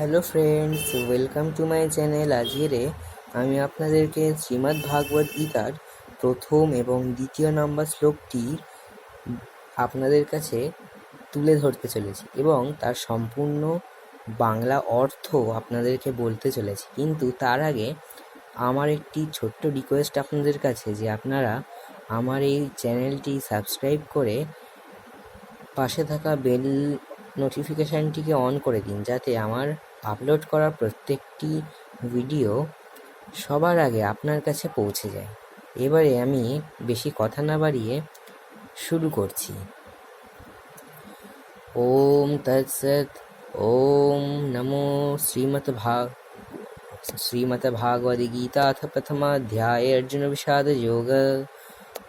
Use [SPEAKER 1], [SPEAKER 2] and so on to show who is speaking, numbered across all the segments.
[SPEAKER 1] Hello friends, welcome to my channel. আজকেরে আমি আপনাদেরকে শ্রীমদ্ ভাগবত গীতার প্রথম এবং দ্বিতীয় নম্বর শ্লোকটি আপনাদের কাছে তুলে ধরতে চলেছি এবং তার সম্পূর্ণ বাংলা অর্থ আপনাদেরকে বলতে চলেছি। কিন্তু তার আগে আমার একটি ছোট্ট রিকোয়েস্ট আপনাদের কাছে যে আপনারা আমার এই চ্যানেলটি সাবস্ক্রাইব করে পাশে থাকা বেল নোটিফিকেশানটিকে অন করে দিন, যাতে আমার আপলোড করা প্রত্যেকটি ভিডিও সবার আগে আপনার কাছে পৌঁছে যায় এবারে আমি বেশি কথা না বাড়িয়ে শুরু করছি ওম তৎসৎ ওম নমো শ্রীমৎ ভাগ श्रीमद् भागवत गीता अथ प्रथमाध्याय अर्जुन विषाद योग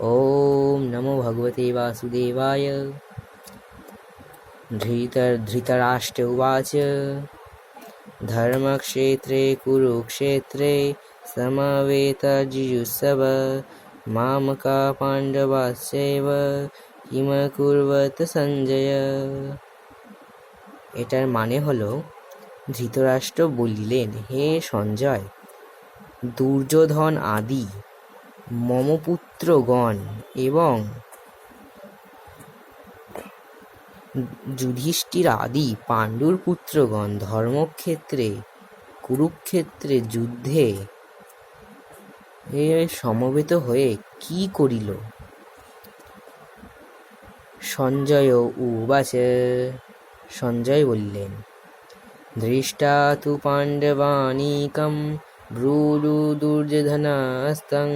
[SPEAKER 1] ओम नमो भगवते वासुदेवाय धृतर धृतराष्ट्र उवाच धर्मक्षेत्रे कुरुक्षेत्रे समवेतजिजुत्सव मामका पाण्डवाश्चैव কিমকুর্বত সঞ্জয় এটার মানে হলো ধৃতরাষ্ট্র বলিলেন হে সঞ্জয় দুর্যোধন আদি মমপুত্রগণ এবং যুধিষ্ঠির আদি পাণ্ডুর পুত্রগণ ধর্মক্ষেত্রে, কুরুক্ষেত্রে যুদ্ধে সমবেত হয়ে কি করিল? সঞ্জয় উবাচ, সঞ্জয় বললেন দৃষ্টা তু পাণ্ডবানীকম ব্রূলু দুর্যোধনাস্তং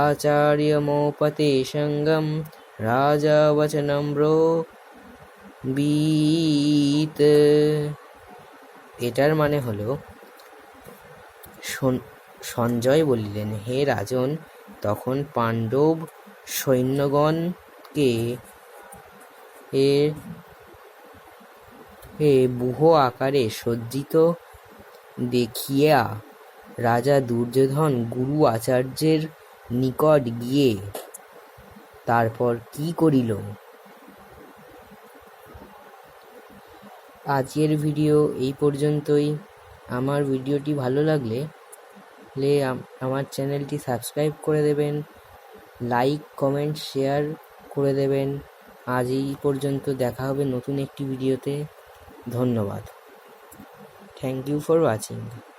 [SPEAKER 1] আচার্যমোপতে সঙ্গম রাজা ব্রো বিত। এটার মানে হলো সঞ্জয় বলিলেন, হে রাজন, তখন পাণ্ডব সৈন্যগণকে এর এ বুহ আকারে সজ্জিত দেখিয়া রাজা দুর্যোধন গুরু আচার্যের নিকট গিয়ে তারপর কি করিল? আজকের ভিডিও এই পর্যন্তই। আমার ভিডিওটি ভালো লাগলে লে আমার চ্যানেলটি সাবস্ক্রাইব করে দেবেন, লাইক, কমেন্ট, শেয়ার করে দেবেন। আজ এই পর্যন্ত দেখা হবে নতুন একটি ভিডিওতে। ধন্যবাদ। Thank you for watching.